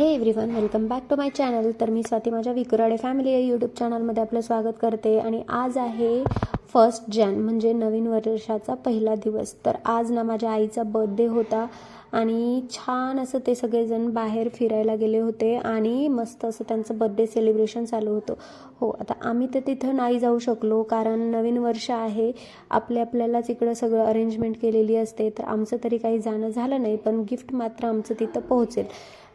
Hey everyone welcome back to my channel तर मी स्वाती माझ्या विकुराडे फॅमिली या यूट्यूब चॅनलमध्ये आपलं स्वागत करते. आणि आज आहे फर्स्ट जॅन म्हणजे नवीन वर्षाचा पहिला दिवस. तर आज ना माझ्या आईचा बर्थडे होता आणि छान असं ते सगळेजण बाहेर फिरायला गेले होते आणि मस्त असं त्यांचं बर्थडे सेलिब्रेशन चालू होतं. हो आता आम्ही तर तिथं नाही जाऊ शकलो कारण नवीन वर्ष आहे. आपल्या आपल्यालाच इकडं सगळं अरेंजमेंट केलेली असते. तर आमचं तरी काही जाणं झालं नाही पण गिफ्ट मात्र आमचं तिथं पोहोचेल.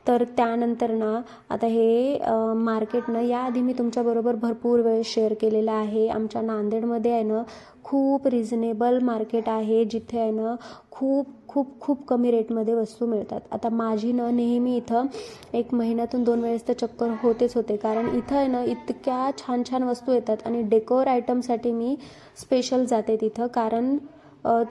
तर त्यानंतर ना आता हे मार्केटनं याआधी मी तुमच्याबरोबर भरपूर वेळ शेअर केलेला आहे. आमच्या नांदेडमध्ये आहे ना खूप रिझनेबल मार्केट आहे जिथे आहे ना खूप खूप खूप कमी रेटमध्ये वस्तू मिळतात. आता माझी ना नेहमी इथं एक महिन्यातून दोन वेळेस तर चक्कर होतेच होते. कारण इथं आहे ना इतक्या छान छान वस्तू येतात आणि डेकोर आयटमसाठी मी स्पेशल जाते तिथं. कारण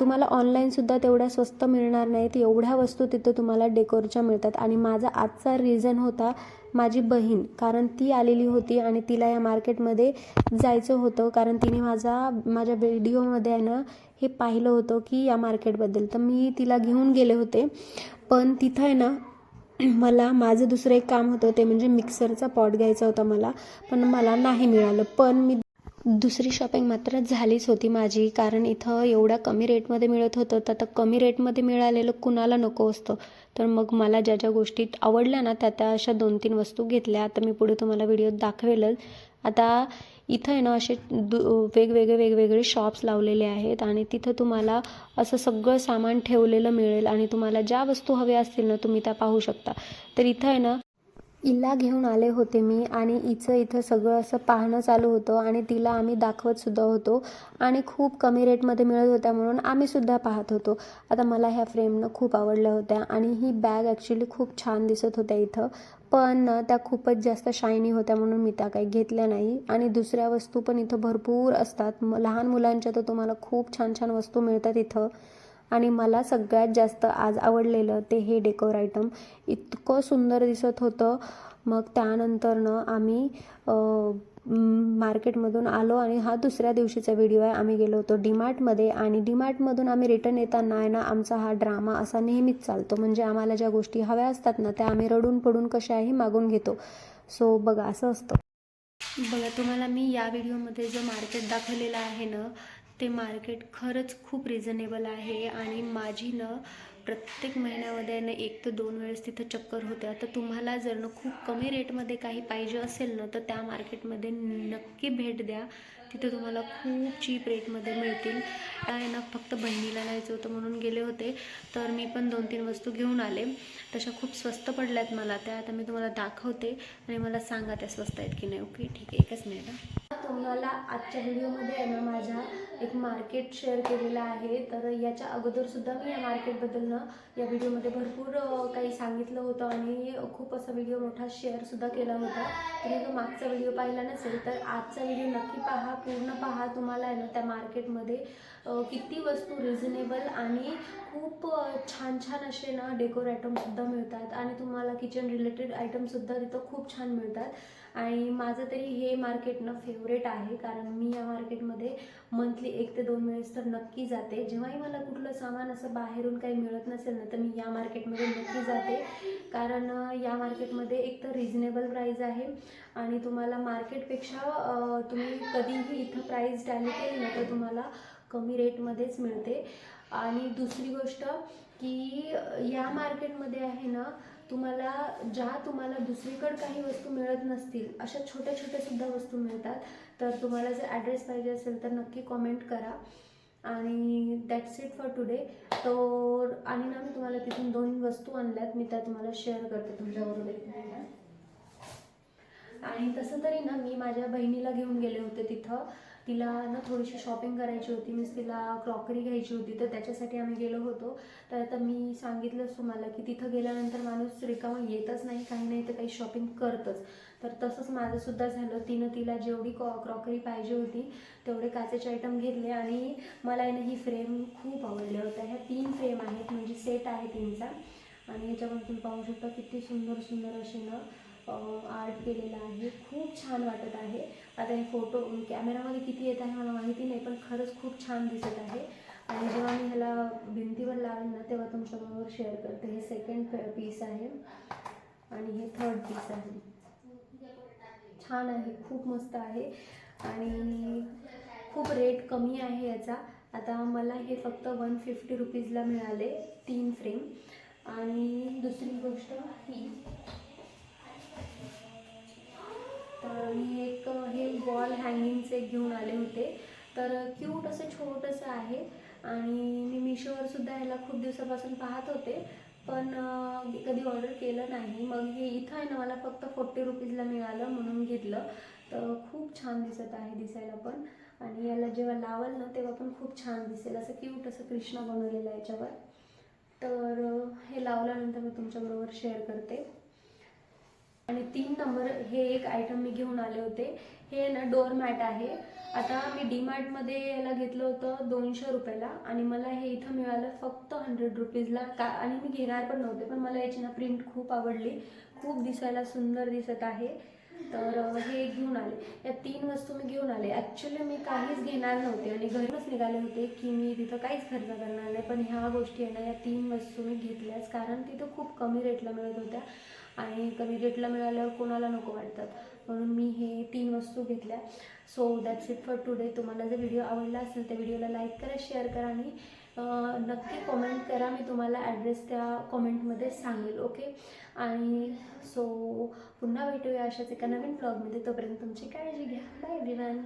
तुम्हाला ऑनलाईनसुद्धा तेवढ्या स्वस्त मिळणार नाहीत. एवढ्या वस्तू तिथं तुम्हाला डेकोरच्या मिळतात. आणि माझा आजचा रिझन होता माझी बहीण. कारण ती आलेली होती आणि तिला या मार्केटमध्ये जायचं होतं. कारण तिने माझा माझ्या व्हिडिओमध्ये आहे ना हे पाहिलं होतं की या मार्केटबद्दल तर मी तिला घेऊन गेले होते. पण तिथं आहे ना मला माझं दुसरं एक काम होतं. ते म्हणजे मिक्सरचा पॉट घ्यायचा होता मला. पण मला नाही मिळालं. पण मी दुसरी शॉपिंग मात्र झालीच होती माझी. कारण इथं एवढ्या कमी रेटमध्ये मिळत होतं तर आता कमी रेटमध्ये मिळालेलं कुणाला नको असतं? तर मग मला ज्या ज्या गोष्टी आवडल्या ना त्या त्या अशा दोन तीन वस्तू घेतल्या. आता मी पुढे तुम्हाला व्हिडिओत दाखवेलच. आता इथं आहे ना असे दु वेगवेगळे वेगवेगळे शॉप्स लावलेले आहेत आणि तिथं तुम्हाला असं सगळं सामान ठेवलेलं मिळेल आणि तुम्हाला ज्या वस्तू हव्या असतील ना तुम्ही त्या पाहू शकता. तर इथं आहे ना इला घेऊन आले होते मी आणि इचं इथं सगळं असं पाहणं चालू होतं आणि तिला आम्ही दाखवत सुद्धा होतो आणि खूप कमी रेटमध्ये मिळत होत्या म्हणून आम्ही सुद्धा पाहत होतो. आता मला ह्या फ्रेमनं खूप आवडल्या होत्या आणि ही बॅग ॲक्च्युली खूप छान दिसत होत्या इथं. पण त्या खूपच जास्त शायनी होत्या म्हणून मी त्या काही घेतल्या नाही. आणि दुसऱ्या वस्तू पण इथं भरपूर असतात. म लहान मुलांच्या तर तुम्हाला खूप छान छान वस्तू मिळतात इथं. आणि मला सगळ्यात जास्त आज आवडलेलं ते हे डेकोर आयटम. इतकं सुंदर दिसत होतं. मग त्यानंतरनं आम्ही मार्केटमधून आलो आणि हा दुसऱ्या दिवशीचा व्हिडिओ आहे. आम्ही गेलो होतो डीमार्टमध्ये आणि डीमार्टमधून आम्ही रिटर्न येताना आहे ना आमचा हा ड्रामा असा नेहमीच चालतो. म्हणजे आम्हाला ज्या गोष्टी हव्या असतात ना त्या आम्ही रडून पडून कशाही मागून घेतो. सो बघा असं असतं. बघा तुम्हाला मी या व्हिडिओमध्ये जो मार्केट दाखवलेला आहे ना ते मार्केट खरंच खूप रिझनेबल आहे आणि माझी ना प्रत्येक महिन्यामध्ये ना एक ते दोन वेळेस तिथं चक्कर होत्या. तर तुम्हाला जर ना खूप कमी रेटमध्ये काही पाहिजे असेल ना तर त्या मार्केटमध्ये नक्की भेट द्या. तिथे तुम्हाला खूप चीप रेटमध्ये मिळतील. आहे ना फक्त बहिणीला न्यायचं होतं म्हणून गेले होते. तर मी पण दोन तीन वस्तू घेऊन आले. तशा खूप स्वस्त पडल्यात मला. त्या आता मी तुम्हाला दाखवते आणि मला सांगा त्या स्वस्त आहेत की नाही. ओके ठीक आहे. एकच मिनिट तुम्हाला आजच्या व्हिडिओमध्ये आहे ना माझ्या एक मार्केट शेअर केलेलं आहे. तर याच्या अगोदरसुद्धा मी या मार्केटबद्दल ना या व्हिडिओमध्ये भरपूर काही सांगितलं होतं आणि खूप असा व्हिडिओ मोठा शेअरसुद्धा केला होता. तुम्ही तो मागचा व्हिडिओ पाहिला नसेल तर आजचा व्हिडिओ नक्की पहा. पूर्ण पहा तुम्हाला आहे ना त्या मार्केटमध्ये किती वस्तू रिझनेबल आणि खूप छान छान असे ना डेकोर आयटमसुद्धा मिळतात. आणि तुम्हाला किचन रिलेटेड आयटमसुद्धा तिथं खूप छान मिळतात. आणि माझं तरी हे मार्केट ना फेवरेट आहे. कारण मी या मार्केटमध्ये मंथली एक ते दोन वेळेस तर नक्की जाते. जेव्हाही मला कुठलं सामान असं बाहेरून काही मिळत नसेल ना तर मी या मार्केटमध्ये नक्की जाते. कारण या मार्केटमध्ये एक तर रिझनेबल प्राईज आहे आणि तुम्हाला मार्केटपेक्षा तुम्ही कधीही इथं प्राईज टॅली केली ना तर तुम्हाला कमी रेटमध्येच मिळते. आणि दुसरी गोष्ट की या मार्केटमध्ये आहे ना तुम्हाला ज्या तुम्हाला दुसरीकडे काही वस्तू मिळत नसतील अशा छोट्या छोट्या सुद्धा वस्तू मिळतात. तर तुम्हाला जर ॲड्रेस पाहिजे असेल तर नक्की कॉमेंट करा. आणि दॅट्स इट फॉर टुडे तर आणि ना मी तुम्हाला तिथून दोन वस्तू आणल्यात मी त्या तुम्हाला शेअर करते तुमच्याबरोबर. आणि तसं तरी ना मी माझ्या बहिणीला घेऊन गेले होते तिथं. तिला ना थोडीशी शॉपिंग करायची होती मीन्स तिला क्रॉकरी घ्यायची होती तर त्याच्यासाठी आम्ही गेलो होतो. तर आता मी सांगितलंच तुम्हाला की तिथं गेल्यानंतर माणूस रिकामा येतच नाही काही नाही तर काही शॉपिंग करतच. तर तसंच माझंसुद्धा झालं. तिनं तिला जेवढी कॉ क्रॉकरी पाहिजे होती तेवढे काचेचे आयटम घेतले आणि मला ना ही फ्रेम खूप आवडल्या होत्या. ह्या तीन फ्रेम आहेत म्हणजे सेट आहे तीनचा. आणि याच्यामध्ये तुम्ही पाहू शकता किती सुंदर सुंदर असे ना आर्ट केलेलं आहे. खूप छान वाटत आहे. आता हे फोटो कॅमेरामध्ये किती येत आहे मला माहिती नाही पण खरंच खूप छान दिसत आहे. आणि जेव्हा मी ह्याला भिंतीवर लावेल ना तेव्हा तुमच्याबरोबर शेअर करते. हे सेकंड पीस आहे. आणि हे थर्ड पीस आहे. छान आहे. खूप मस्त आहे. आणि खूप रेट कमी आहे याचा. आता मला हे फक्त वन फिफ्टी रुपीजला मिळाले तीन फ्रेम आणि दुसरी गोष्ट ही मी एक हे वॉल हँगिंगचे घेऊन आले होते. तर क्यूट असं छोटंसं आहे. आणि मी मिशोवर सुद्धा ह्याला खूप दिवसापासून पाहत होते. पण कधी ऑर्डर केलं नाही. मग हे इथं आहे ना मला फक्त फोर्टी रुपीजला मिळालं म्हणून घेतलं. तर खूप छान दिसत आहे दिसायला पण. आणि याला जेव्हा लावाल ना तेव्हा पण खूप छान दिसेल. असं क्यूट असं कृष्णा बनवलेलं आहे याच्यावर. तर हे लावल्यानंतर मी तुमच्याबरोबर शेअर करते. आणि तीन नंबर हे एक आयटम मी घेऊन आले होते. हे ना डोअर मॅट आहे. आता मी डीमार्टमध्ये याला घेतलं होतं दोनशे रुपयाला आणि मला हे इथं मिळालं फक्त हंड्रेड रुपीजला का आणि मी घेणार पण नव्हते पण मला याची ना प्रिंट खूप आवडली. खूप दिसायला सुंदर दिसत आहे. तर हे घेऊन आले. या तीन वस्तू मी घेऊन आले. ॲक्च्युली मी काहीच घेणार नव्हते आणि घरूनच निघाले होते की मी तिथं काहीच खर्च करणार नाही. पण ह्या गोष्टी आहे ना या तीन वस्तू मी घेतल्याच कारण तिथं खूप कमी रेटला मिळत होत्या आणि कमी रेटला मिळाल्यावर कोणाला नको वाटतात. म्हणून मी हे तीन वस्तू घेतल्या. So that's it for today तुम्हाला जर व्हिडिओ आवडला असेल तर व्हिडिओला लाईक करा शेअर करा आणि नक्की कॉमेंट करा. मी तुम्हाला ॲड्रेस त्या कॉमेंटमध्ये सांगेल ओके आणि सो पुन्हा भेटूया अशाच एका नवीन ब्लॉगमध्ये तोपर्यंत तुमची काळजी घ्या. Bye everyone